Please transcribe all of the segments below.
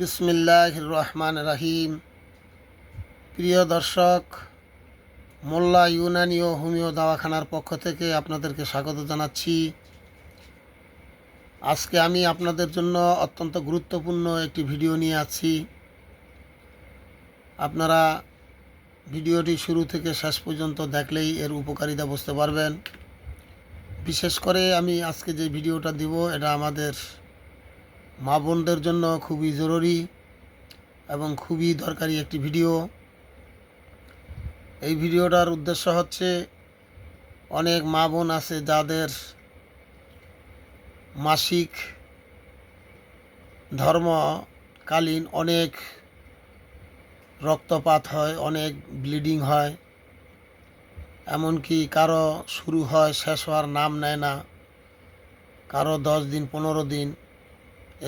বিসমিল্লাহ রহমান রাহিম। প্রিয় দর্শক, মোল্লা ইউনানি ও হোমিও দাওয়াখানার পক্ষ থেকে আপনাদেরকে স্বাগত জানাচ্ছি। আজকে আমি আপনাদের জন্য অত্যন্ত গুরুত্বপূর্ণ একটি ভিডিও নিয়ে আছি। আপনারা ভিডিওটি শুরু থেকে শেষ পর্যন্ত দেখলেই এর উপকারিতা বুঝতে পারবেন। বিশেষ করে আমি আজকে যে ভিডিওটা দিব, এটা আমাদের মা বোনদের জন্য খুবই জরুরি এবং খুবই দরকারি একটি ভিডিও। এই ভিডিওটার উদ্দেশ্য হচ্ছে অনেক মা বোন আছে যাদের মাসিক ধর্মকালীন অনেক রক্তপাত হয়, অনেক ব্লিডিং হয়। এমনকি কারও শুরু হয়, শেষ হওয়ার নাম নেয় না। কারও দশ দিন, পনেরো দিন।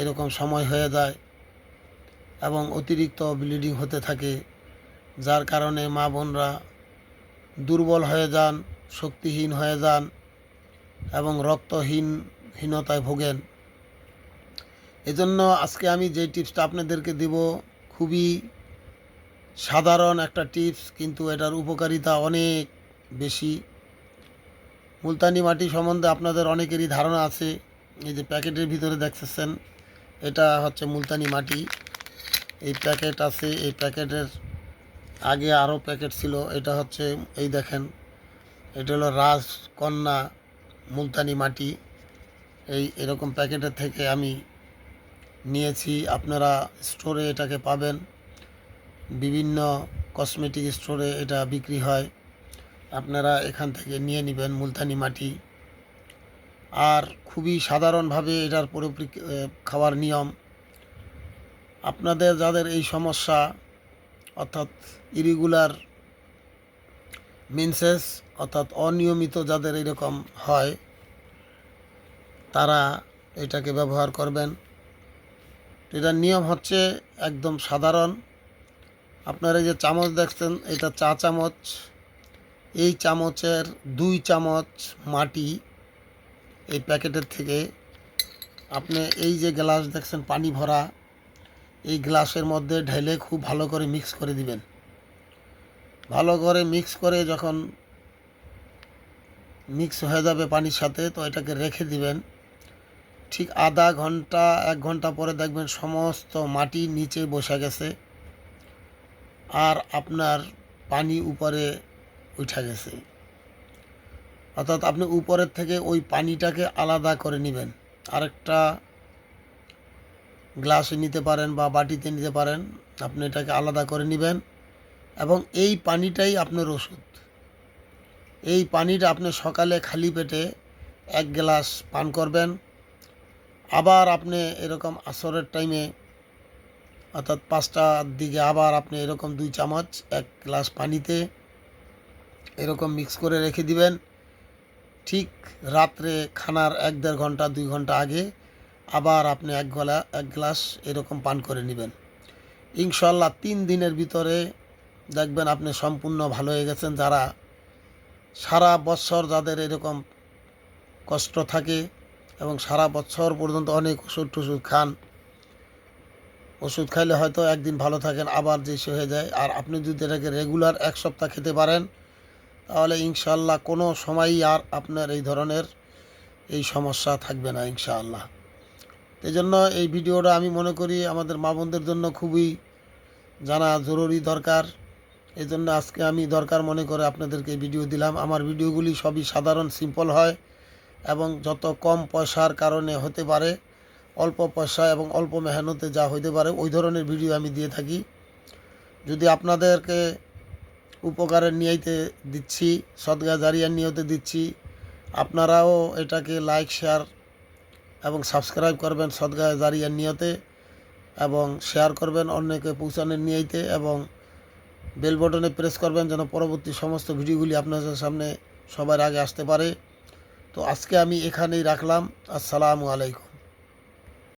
এরকম সময় হয়ে যায় এবং অতিরিক্ত ব্লিডিং হতে থাকে, যার কারণে মা বোনরা দুর্বল হয়ে যান, শক্তিহীন হয়ে যান এবং রক্তহীন হীনতায় ভোগেন। এজন্য আজকে আমি যে টিপসটা আপনাদেরকে দেব, খুবই সাধারণ একটা টিপস, কিন্তু এটার উপকারিতা অনেক বেশি। মুলতানি মাটি সম্বন্ধে আপনাদের অনেকেরই ধারণা আছে, এই যে প্যাকেটের ভিতরে দেখতেছেন এটা হচ্ছে মুলতানি মাটি। এই প্যাকেট আছে, এই প্যাকেটের আগে আরও প্যাকেট ছিল। এটা হচ্ছে, এই দেখেন, এটা হলো রাজকন্যা মুলতানি মাটি। এই এরকম প্যাকেটের থেকে আমি নিয়েছি। আপনারা স্টোরে এটাকে পাবেন। বিভিন্ন কসমেটিক স্টোরে এটা বিক্রি হয়। আপনারা এখান থেকে নিয়ে নেবেন মুলতানি মাটি। আর খুবই সাধারণভাবে এটার পুরোপুরি খাওয়ার নিয়ম। আপনাদের যাদের এই সমস্যা, অর্থাৎ ইরেগুলার মিনসেস, অর্থাৎ অনিয়মিত যাদের এরকম হয়, তারা এটাকে ব্যবহার করবেন। এটার নিয়ম হচ্ছে একদম সাধারণ। আপনারা যে চামচ দেখছেন, এটা চা চামচ। এই চামচের দুই চামচ মাটি এই প্যাকেটের থেকে আপনি এই যে গ্লাস দেখছেন, পানি ভরা, এই গ্লাসের মধ্যে ঢেলে খুব ভালো করে মিক্স করে দিবেন। ভালো করে মিক্স করে যখন মিক্স হয়ে যাবে পানির সাথে, তো এটাকে রেখে দিবেন। ঠিক আধা ঘণ্টা, এক ঘণ্টা পরে দেখবেন সমস্ত মাটি নিচে বসে গেছে আর আপনার পানি উপরে উঠে গেছে। অর্থাৎ আপনি উপরের থেকে ওই পানিটাকে আলাদা করে নেবেন। আরেকটা গ্লাসে নিতে পারেন বা বাটিতে নিতে পারেন। আপনি এটাকে আলাদা করে নেবেন এবং এই পানিটাই আপনার ওষুধ। এই পানিটা আপনি সকালে খালি পেটে এক গ্লাস পান করবেন। আবার আপনি এরকম আসরের টাইমে অর্থাৎ পাঁচটার দিকে আবার আপনি এরকম দুই চামচ এক গ্লাস পানিতে এরকম মিক্স করে রেখে দিবেন। ঠিক রাত্রে খানার এক দেড় ঘণ্টা, দুই ঘণ্টা আগে আবার আপনি এক গলা, এক গ্লাস এরকম পান করে নেবেন। ইনশাল্লাহ তিন দিনের ভিতরে দেখবেন আপনি সম্পূর্ণ ভালো হয়ে গেছেন। যারা সারা বছর যাদের এরকম কষ্ট থাকে এবং সারা বছর পর্যন্ত অনেক ওষুধ টষুধ খান, ওষুধ খাইলে হয়তো একদিন ভালো থাকেন, আবার যে হয়ে যায়। আর আপনি যদি এটাকে রেগুলার এক সপ্তাহ খেতে পারেন তাহলে ইনশাল্লাহ কোনো সময়ই আর আপনার এই ধরনের এই সমস্যা থাকবে না ইনশাআল্লাহ। এই জন্য এই ভিডিওটা আমি মনে করি আমাদের মা বোনদের জন্য খুবই জানা জরুরি দরকার। এই জন্য আজকে আমি দরকার মনে করে আপনাদেরকে ভিডিও দিলাম। আমার ভিডিওগুলি সবই সাধারণ সিম্পল হয় এবং যত কম পয়সার কারণে হতে পারে, অল্প পয়সা এবং অল্প মেহনতে যা হইতে পারে, ওই ধরনের ভিডিও আমি দিয়ে থাকি। যদি আপনাদেরকে উপকারের নিয়েতে দিচ্ছি, সদগা জারিয়ার নিয়তে দিচ্ছি। আপনারাও এটাকে লাইক শেয়ার এবং সাবস্ক্রাইব করবেন সদগা জারিয়ার নিয়তে এবং শেয়ার করবেন অন্যকে পৌঁছানোর নিয়েতে এবং বেল বটনে প্রেস করবেন যেন পরবর্তী সমস্ত ভিডিওগুলি আপনাদের সামনে সবার আগে আসতে পারে। তো আজকে আমি এখানেই রাখলাম। আসসালামু আলাইকুম।